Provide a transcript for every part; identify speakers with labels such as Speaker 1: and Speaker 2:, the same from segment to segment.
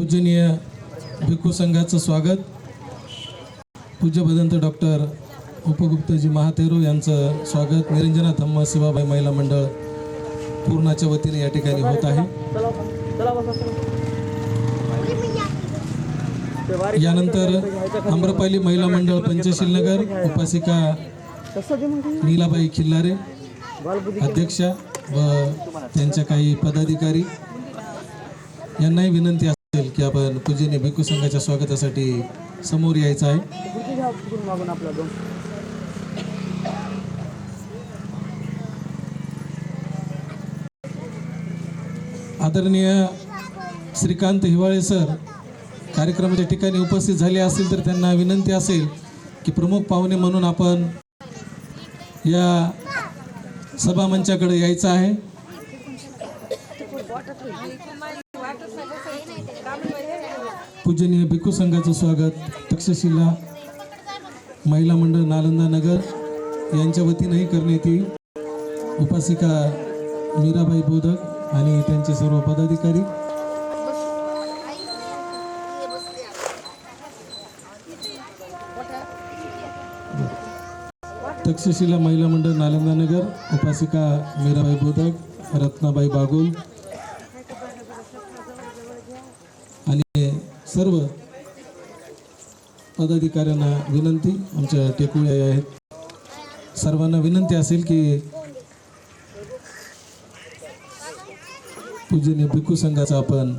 Speaker 1: पूजनीय भिक्खू संघाचं स्वागत. पूज्य भदंत डॉक्टर उपगुप्तजी महातेरो यांचं स्वागत. निरंजना धम्म शिवाबाई महिला मंडळ पूर्णाच्या वतीने या ठिकाणी होत आहे. यानंतर आम्रपाली महिला मंडळ पंचशील नगर उपासिका नीलाबाई खिल्लारे अध्यक्षा व त्यांच्या काही पदाधिकारी. यांनाही विनंती असेल की आपण पूजेने भिक्खू संघाच्या स्वागतासाठी समोर यायचं आहे. आदरणीय श्रीकांत हिवाळे सर कार्यक्रमाच्या ठिकाणी उपस्थित झाले असतील तर त्यांना विनंती असेल की प्रमुख पाहुणे म्हणून आपण या सभामंचाकडे यायचं आहे. पूजनीय भिक्खू संघाचं स्वागत. तक्षशिला महिला मंडळ नालंदा नगर यांच्या वतीनंही करण्यात येईल. उपासिका मीराबाई बोधक आणि त्यांचे सर्व पदाधिकारी. तक्षशिला महिला मंडळ नालंदा नगर उपासिका मीराबाई बोधक रत्नाबाई बागुल आणि सर्व पदाधिकाऱ्यांना विनंती. आमच्या टेकुळे आहेत. सर्वांना विनंती असेल की पूजनीय भिक्खू संघाचं आपण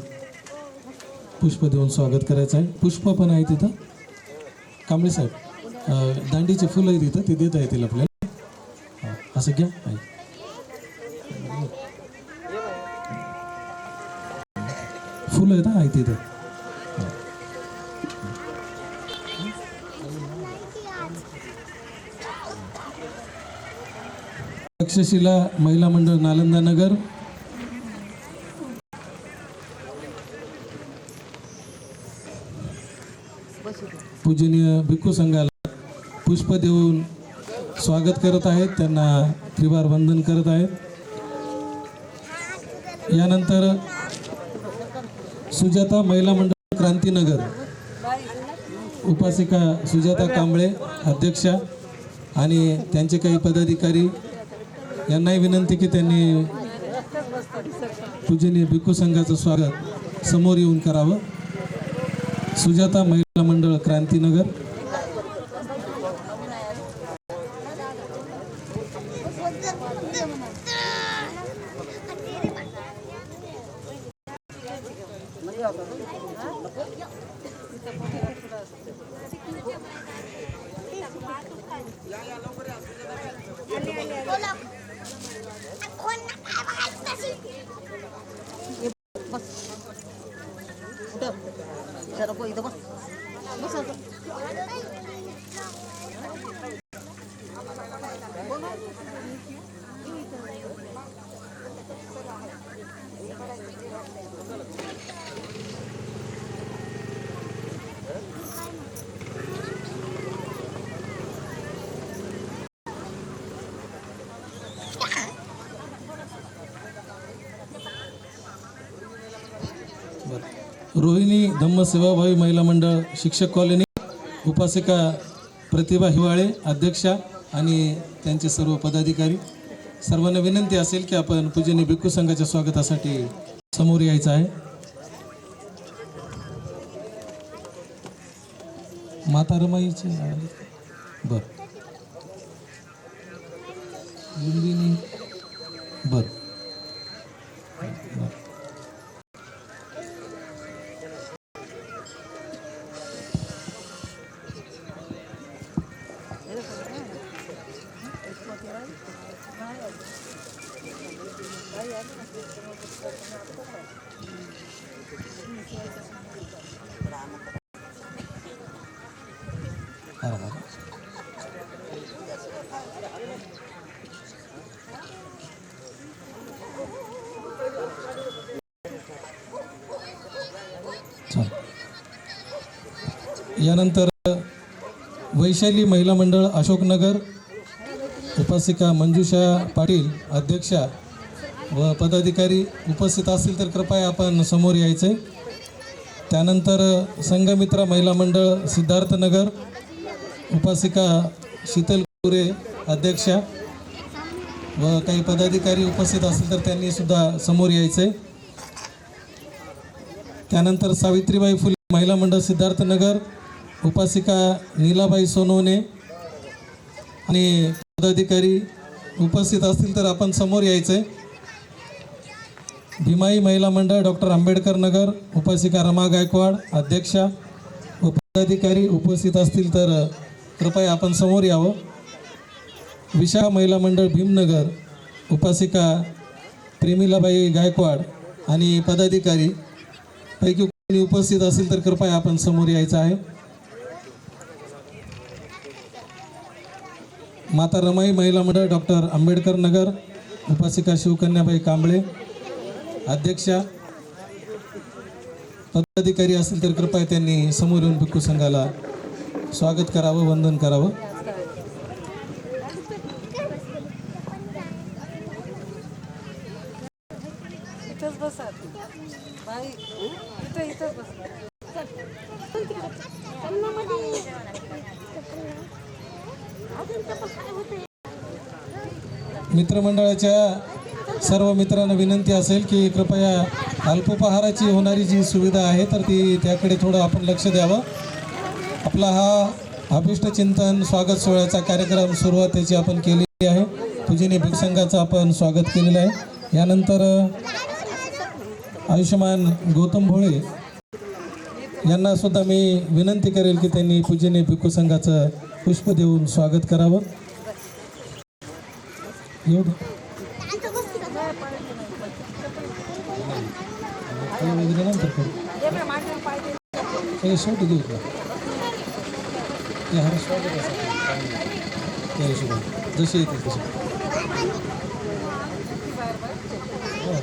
Speaker 1: पुष्प देऊन स्वागत करायचं आहे. पुष्प पण आहे तिथं. कांबळे साहेब दांडीचे फुलं आहे तिथं ते देता येतील आपल्याला. असं घ्या. आहे. फुलं आहेत हा, आहे तिथं. तक्षशिला महिला मंडळ नालंदा नगर. पूजनीय भिक्खू संघाला पुष्प देऊन स्वागत करत आहेत. त्यांना त्रिवार वंदन करत आहेत. यानंतर सुजाता महिला मंडळ क्रांतीनगर उपासिका सुजाता कांबळे अध्यक्षा आणि त्यांचे काही पदाधिकारी यांनाही विनंती की त्यांनी पूजनीय भिक्खू संघाचं स्वागत समोर येऊन करावं. सुजाता महिला मंडळ क्रांतीनगर
Speaker 2: जरा गो इथं बस
Speaker 1: रोहिणी धम्म सेवाभावी महिला मंडळ शिक्षक कॉलनी उपासिका प्रतिभा हिवाळे अध्यक्षा आणि त्यांचे सर्व पदाधिकारी. सर्वांना विनंती असेल की आपण पूजनी भिक्खू संघाच्या स्वागतासाठी समोर यायचं आहे. माता रमाईचे बर. बर. बरोबर यानंतर वैशाली महिला मंडळ अशोकनगर उपासिका मंजुषा पाटील अध्यक्षा व पदाधिकारी उपस्थित असतील तर कृपया आपण समोर यायचं. आहे त्यानंतर संघमित्रा महिला मंडळ सिद्धार्थनगर उपासिका शीतल कुरे अध्यक्षा व काही पदाधिकारी उपस्थित असतील तर त्यांनी सुद्धा समोर यायचे त्यानंतर सावित्रीबाई फुले महिला मंडळ सिद्धार्थनगर उपासिका नीलाबाई सोनवणे आणि पदाधिकारी उपस्थित असतील तर आपण समोर यायचे भीमाई महिला मंडळ डॉक्टर आंबेडकर नगर उपासिका रमा गायकवाड अध्यक्षा व पदाधिकारी उपस्थित असतील तर कृपया आपण समोर यावं. विशाखा महिला मंडळ भीमनगर उपासिका प्रेमिलाबाई गायकवाड आणि पदाधिकारी पैकी कोणी उपस्थित असेल तर कृपया आपण समोर यायचं आहे. माता रमाई महिला मंडळ डॉक्टर आंबेडकर नगर उपासिका शिवकन्याबाई कांबळे अध्यक्षा पदाधिकारी असतील तर कृपया त्यांनी समोर येऊन भिक्खू संघाला स्वागत करावं वंदन करावं. मित्रमंडळाच्या सर्व मित्रांना विनंती असेल की कृपया अल्पोपहाराची होणारी जी सुविधा आहे तर ती त्याकडे थोडं आपण लक्ष द्यावं. आपला हा अभिष्ट चिंतन स्वागत सोहळ्याचा कार्यक्रम सुरुवात आपण केलेली आहे. तुझीने भिकसंघाचं आपण स्वागत केलेलं आहे. यानंतर आयुष्यमान गौतम भोळे यांना सुद्धा मी विनंती करेल की त्यांनी पूजेने भिक्खू संघाचं पुष्प देऊन स्वागत करावं. एवढं शेवटी देऊ का ते हर स्वागत असेल त्या हिशोबाने जसे येतील तसे हो.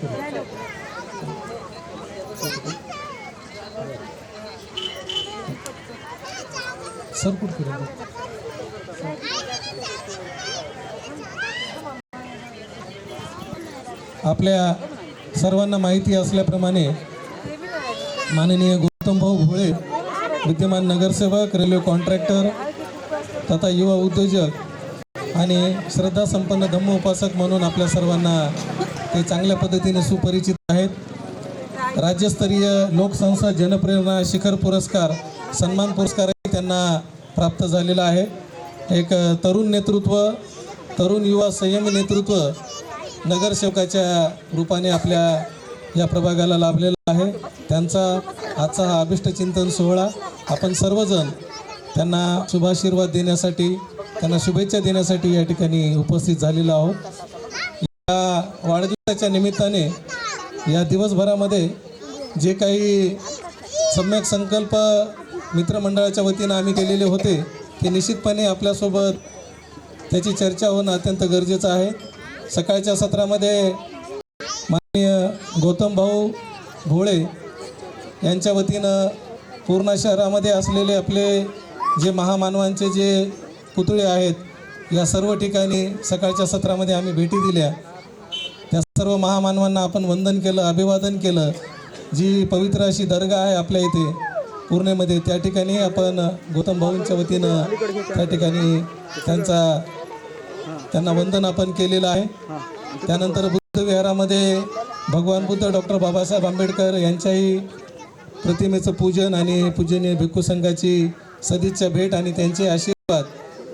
Speaker 1: करू सर कुठे करू आपल्या सर्वांना माहिती असल्याप्रमाणे माननीय गौतमभाऊ भोळे विद्यमान नगरसेवक रेल्वे कॉन्ट्रॅक्टर तथा युवा उद्योजक आणि श्रद्धासंपन्न धम्म उपासक म्हणून आपल्या सर्वांना ते चांगल्या पद्धतीने सुपरिचित आहेत. राज्यस्तरीय लोकसंस्था जनप्रेरणा शिखर पुरस्कार सन्मान पुरस्कारही त्यांना प्राप्त झालेला आहे. एक तरुण नेतृत्व तरुण युवा संयमी नेतृत्व नगरसेवकाच्या रूपाने आपल्या या प्रभागाला लाभलेला आहे. त्यांचा आजचा हा अभिष्टचिंतन सोहळा आपण सर्वजण त्यांना शुभाशीर्वाद देण्यासाठी त्यांना शुभेच्छा देण्यासाठी या ठिकाणी उपस्थित झालेलो आहोत. या वाढदिवसाच्या निमित्ताने या दिवसभरामध्ये जे काही सम्यक संकल्प मित्रमंडळाच्या वतीनं आम्ही केलेले होते ते निश्चितपणे आपल्यासोबत त्याची चर्चा होणं अत्यंत गरजेचं आहे. सकाळच्या सत्रामध्ये माननीय गौतम भाऊ भोळे यांच्या वतीनं पूर्ण शहरामध्ये असलेले आपले जे महामानवांचे जे पुतळे आहेत या सर्व ठिकाणी सकाळच्या सत्रामध्ये आम्ही भेटी दिल्या. त्या सर्व महामानवांना आपण वंदन केलं अभिवादन केलं. जी पवित्र अशी दर्गा आहे आपल्या इथे पूर्णेमध्ये त्या ठिकाणी आपण गौतम भाऊंच्या वतीनं त्या ठिकाणी त्यांचा त्यांना वंदन आपण केलेलं आहे. त्यानंतर बुद्ध विहारामध्ये भगवान बुद्ध डॉक्टर बाबासाहेब आंबेडकर यांच्याही प्रतिमेचं पूजन आणि पूजनीय भिक्खू संघाची सदिच्छा भेट आणि त्यांचे आशीर्वाद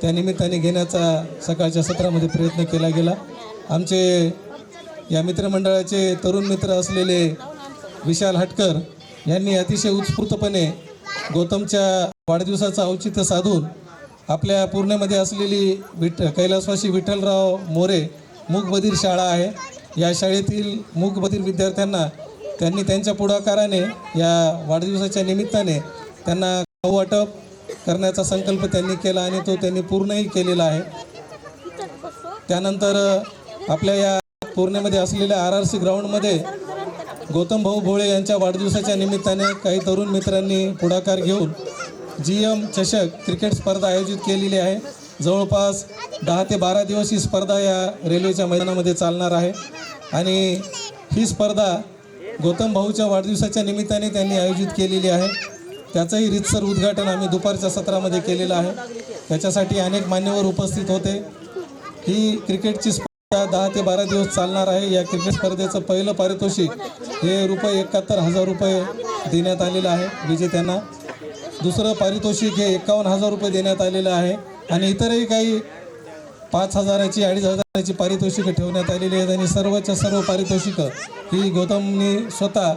Speaker 1: त्या निमित्ताने घेण्याचा सकाळच्या सत्रामध्ये प्रयत्न केला गेला. आमचे या मित्रमंडळाचे तरुण मित्र असलेले विशाल हटकर यांनी अतिशय उत्स्फूर्तपणे गौतमच्या वाढदिवसाचं औचित्य साधून आपल्या पूर्णेमध्ये असलेली विठ कैलासवासी विठ्ठलराव मोरे मूकबधीर शाळा आहे. या शाळेतील मूकबधीर विद्यार्थ्यांना त्यांनी त्यांच्या पुढाकाराने या वाढदिवसाच्या निमित्ताने त्यांना खाऊ वाटप करण्याचा संकल्प त्यांनी केला आणि तो त्यांनी पूर्णही केलेला आहे. त्यानंतर आपल्या या पूर्णेमध्ये असलेल्या आर आर सी ग्राउंडमध्ये गौतम भाऊ भोळे यांच्या वाढदिवसाच्या निमित्ताने काही तरुण मित्रांनी पुढाकार घेऊन जी एम चषक क्रिकेट स्पर्धा आयोजित केलेली आहे. जवळपास दहा ते बारा दिवस ही स्पर्धा या रेल्वेच्या मैदानामध्ये चालणार आहे. आणि ही स्पर्धा गौतम भाऊच्या वाढदिवसाच्या निमित्ताने त्यांनी आयोजित केलेली आहे. त्याचंही रितसर उद्घाटन आम्ही दुपारच्या सत्रामध्ये केलेलं आहे. त्याच्यासाठी अनेक मान्यवर उपस्थित होते. ही क्रिकेटची स्पर्धा दहा ते बारा दिवस चालणार आहे. या क्रिकेट स्पर्धेचं पहिलं पारितोषिक हे रुपये एकाहत्तर हजार रुपये देण्यात आलेलं आहे. विजेत्यांना दुसरं पारितोषिक हे एकावन्न हजार रुपये देण्यात आलेलं आहे. आणि इतरही काही पाच हजाराची अडीच हजाराची पारितोषिकं ठेवण्यात आलेली आहेत. आणि सर्वच्या सर्व पारितोषिकं ही गौतमनी स्वतः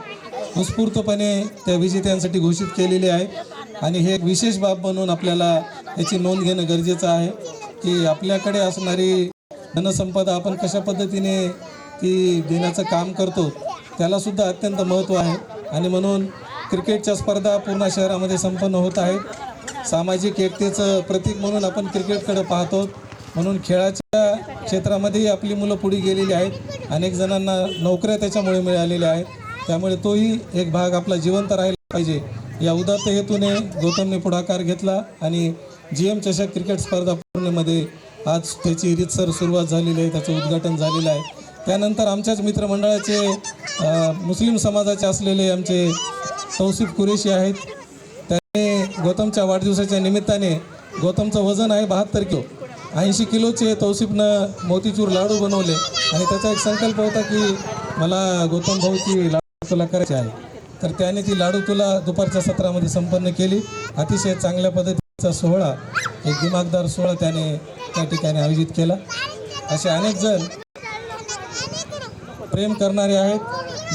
Speaker 1: उत्स्फूर्तपणे त्या विजेत्यांसाठी घोषित केलेली आहे. आणि हे एक विशेष बाब म्हणून आपल्याला याची नोंद घेणं गरजेचं आहे की आपल्याकडे असणारी धनसंपदा आपण कशा पद्धतीने ती देण्याचं काम करतो त्यालासुद्धा अत्यंत महत्त्व आहे. आणि म्हणून क्रिकेटच्या स्पर्धा पूर्ण शहरामध्ये संपन्न होत आहेत. सामाजिक एकतेचं प्रतीक म्हणून आपण क्रिकेटकडे पाहतो. म्हणून खेळाच्या क्षेत्रामध्येही आपली मुलं पुढे गेलेली आहेत. अनेक जणांना नोकऱ्या त्याच्यामुळे मिळालेल्या आहेत. त्यामुळे तोही एक भाग आपला जिवंत राहिला पाहिजे. या उदात्त हेतूने गौतमने पुढाकार घेतला आणि जी एम चषक क्रिकेट स्पर्धा पूर्णमध्ये आज त्याची रितसर सुरुवात झालेली आहे. त्याचं उद्घाटन झालेलं आहे. त्यानंतर आमच्याच मित्रमंडळाचे मुस्लिम समाजाचे असलेले आमचे तौसिफ कुरेशी आहेत. त्याने गौतमच्या वाढदिवसाच्या निमित्ताने गौतमचं वजन आहे बहात्तर किलो. ऐंशी किलोचे तौसिफनं मोतीचूर लाडू बनवले. आणि त्याचा एक संकल्प होता की मला गौतम भाऊची लाडू तुला करायची आहे. तर त्याने ती लाडू तुला दुपारच्या सत्रामध्ये संपन्न केली. अतिशय चांगल्या पद्धतीचा सोहळा एक दिमागदार सोहळा त्याने त्या ठिकाणी आयोजित केला. असे अनेक जण प्रेम करणारे आहेत.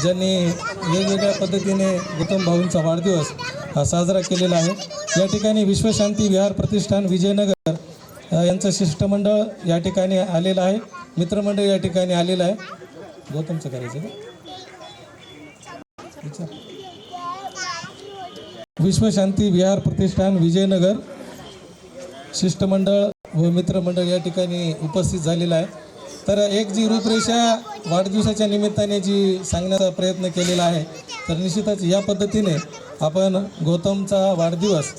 Speaker 1: ज्यांनी वेगवेगळ्या पद्धतीने गौतम भाऊंचा वाढदिवस हा साजरा केलेला आहे. या ठिकाणी विश्वशांती विहार प्रतिष्ठान विजयनगर यांचं शिष्टमंडळ या ठिकाणी आलेलं आहे. मित्रमंडळ या ठिकाणी आलेलं आहे. गौतमचं करायचं विश्वशांती विहार प्रतिष्ठान विजयनगर शिष्टमंडळ व मित्रमंडळ या ठिकाणी उपस्थित झालेलं आहे. तर एक जी रूपरेषा वाढदिवसाच्या निमित्ताने जी सांगण्याचा प्रयत्न केलेला आहे तर निश्चितच या पद्धतीने आपण गौतमचा वाढदिवस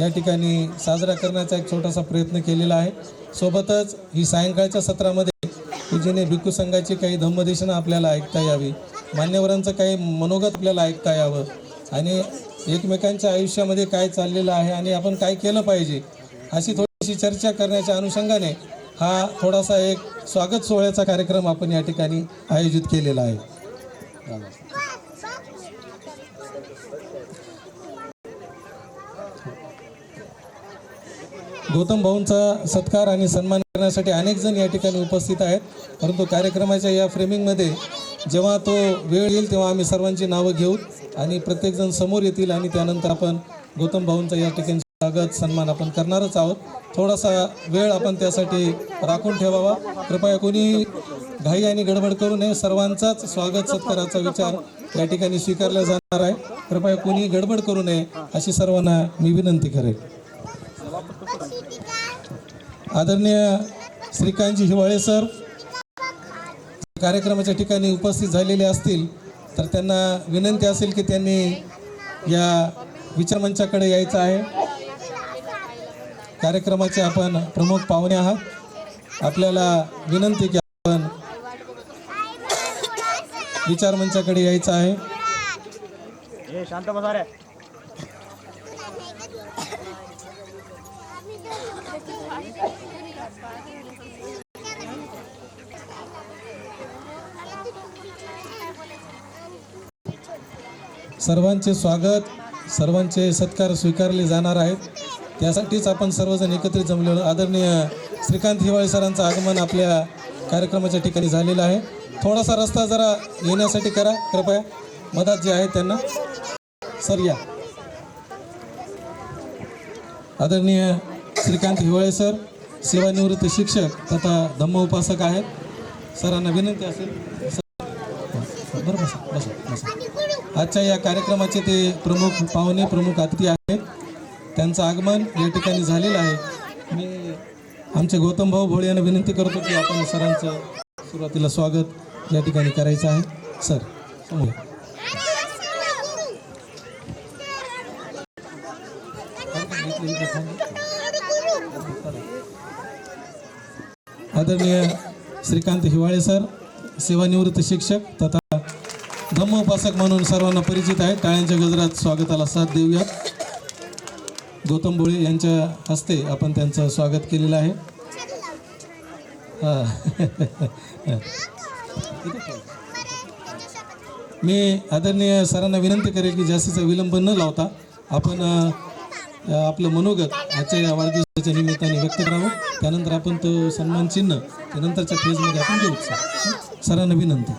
Speaker 1: या ठिकाणी साजरा करण्याचा एक छोटासा प्रयत्न केलेला आहे. सोबतच ही सायंकाळच्या सत्रामध्ये पूजेने भिक्खू संघाची काही धम्मदेशनं आपल्याला ऐकता यावी मान्यवरांचं काही मनोगत आपल्याला ऐकता यावं आणि एकमेकांच्या आयुष्यामध्ये काय चाललेलं आहे आणि आपण काय केलं पाहिजे अशी थोडीशी चर्चा करण्याच्या अनुषंगाने हा थोडासा एक स्वागत सोहळ्याचा कार्यक्रम आपण या ठिकाणी आयोजित केलेला आहे. गौतम भाऊंचा सत्कार आणि सन्मान करण्यासाठी अनेक जण या ठिकाणी उपस्थित आहेत. परंतु कार्यक्रमाच्या या फ्रेमिंगमध्ये जेव्हा तो वेळ येईल तेव्हा आम्ही सर्वांची नावं घेऊ आणि प्रत्येकजण समोर येतील आणि त्यानंतर आपण गौतम भाऊंचा या ठिकाणी स्वागत सन्मान आपण करणारच आहोत. थोडासा वेळ आपण त्यासाठी राखून ठेवावा. कृपया कोणी घाई आणि गडबड करू नये. सर्वांचाच स्वागत सत्काराचा विचार या ठिकाणी स्वीकारला जाणार आहे. कृपया कोणी गडबड करू नये अशी सर्वांना मी विनंती करेन आदरणीय श्रीकांतजी हिवाळे सर कार्यक्रमाच्या ठिकाणी उपस्थित झालेले असतील तर त्यांना विनंती असेल की त्यांनी या विचारमंचाकडे यायचं आहे. कार्यक्रमाचे आपण प्रमुख पाहुणे आहात. आपल्याला विनंती की आपण विचारमंचाकडे यायचं आहे.
Speaker 3: शांत बसा
Speaker 1: सर्वांचे स्वागत सर्वांचे सत्कार स्वीकारले जाणार आहेत. त्यासाठीच आपण सर्वजण एकत्रित जमलेलो आदरणीय श्रीकांत हिवाळे सरांचं आगमन आपल्या कार्यक्रमाच्या ठिकाणी झालेलं आहे. थोडासा रस्ता जरा येण्यासाठी करा. कृपया मदत जे आहे त्यांना. सर या. आदरणीय श्रीकांत हिवाळे सर सेवानिवृत्त शिक्षक तथा धम्म उपासक आहेत. सरांना विनंती असेल. सर बरं बसा बसा बसा. आजच्या या कार्यक्रमाचे ते प्रमुख पाहुणे प्रमुख अतिथी आहेत. त्यांचं आगमन या ठिकाणी झालेलं आहे. मी आमचे गौतम भाऊ भोळे यांना विनंती करतो की आपण सरांचं सुरुवातीला स्वागत या ठिकाणी करायचं आहे. सर समोर आदरणीय श्रीकांत हिवाळे सर सेवानिवृत्त शिक्षक तथा धम्मोपासक म्हणून सर्वांना परिचित आहे टाळ्यांच्या गजरात स्वागताला साथ देऊया गौतम भोळे यांच्या हस्ते आपण त्यांचं स्वागत केलेलं आहे. हा. मी आदरणीय सरांना विनंती करेल की जास्तीचा विलंब न लावता आपण आपलं मनोगत आजच्या या वाढदिवसाच्या निमित्ताने व्यक्त करावं. त्यानंतर आपण तो सन्मान चिन्ह ते नंतरच्या फेजमध्ये आपण देऊ. सर सरांना विनंती.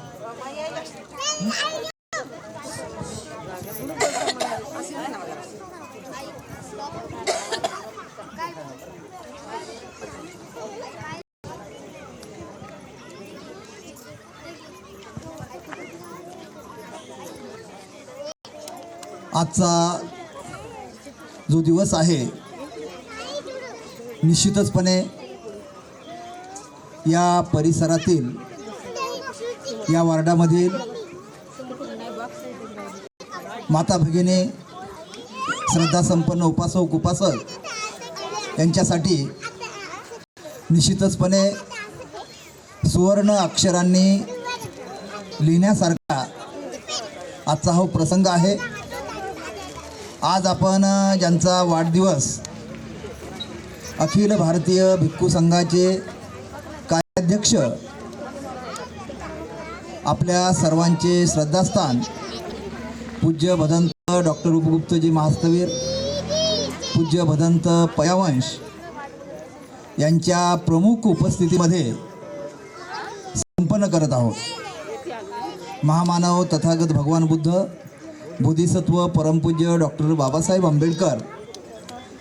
Speaker 4: आजचा जो दिवस आहे निश्चितचपणे या परिसरातील या वार्डामधील माता भगिनी श्रद्धासंपन्न उपासक उपासक यांच्यासाठी निश्चितचपणे सुवर्ण अक्षरांनी लिहिण्यासारखा आजचा हा प्रसंग आहे. आज आपण ज्यांचा वाढदिवस अखिल भारतीय भिक्खू संघाचे कार्याध्यक्ष आपल्या सर्वांचे श्रद्धास्थान पूज्य भदंत डॉक्टर उपगुप्तजी महास्तवीर पूज्य भदंत पयावंश यांच्या प्रमुख उपस्थितीमध्ये संपन्न करत आहोत. महामानव तथागत भगवान बुद्ध बुद्धिसत्व परमपूज्य डॉक्टर बाबासाहेब आंबेडकर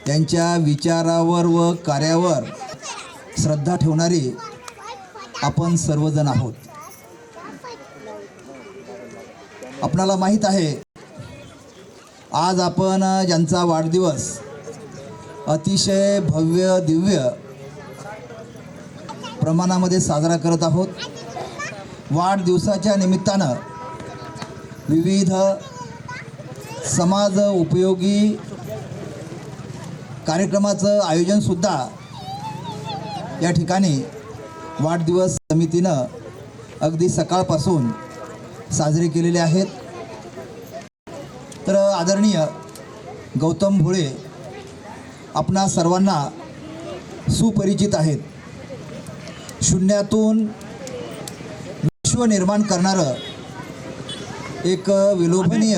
Speaker 4: यांच्या विचारावर व कार्यावर श्रद्धा ठेवणारी आपण सर्वजण आहोत. आपणाला माहीत आहे आज आपण ज्यांचा वाढदिवस अतिशय भव्य दिव्य प्रमाणामध्ये साजरा करत आहोत वाढदिवसाच्या निमित्तानं विविध समाज उपयोगी कार्यक्रमाचं आयोजनसुद्धा या ठिकाणी वाढदिवस समितीनं अगदी सकाळपासून साजरे केलेले आहेत. तर आदरणीय गौतम भोळे आपणा सर्वांना सुपरिचित आहेत. शून्यातून विश्व निर्माण करणारं एक विलोभनीय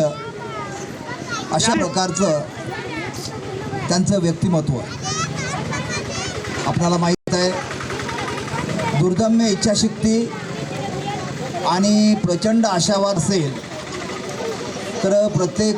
Speaker 4: अशा प्रकारचं त्यांचं व्यक्तिमत्व. आपल्याला माहीत आहे दुर्दम्य इच्छाशक्ती आणि प्रचंड आशावाद असेल तर प्रत्येक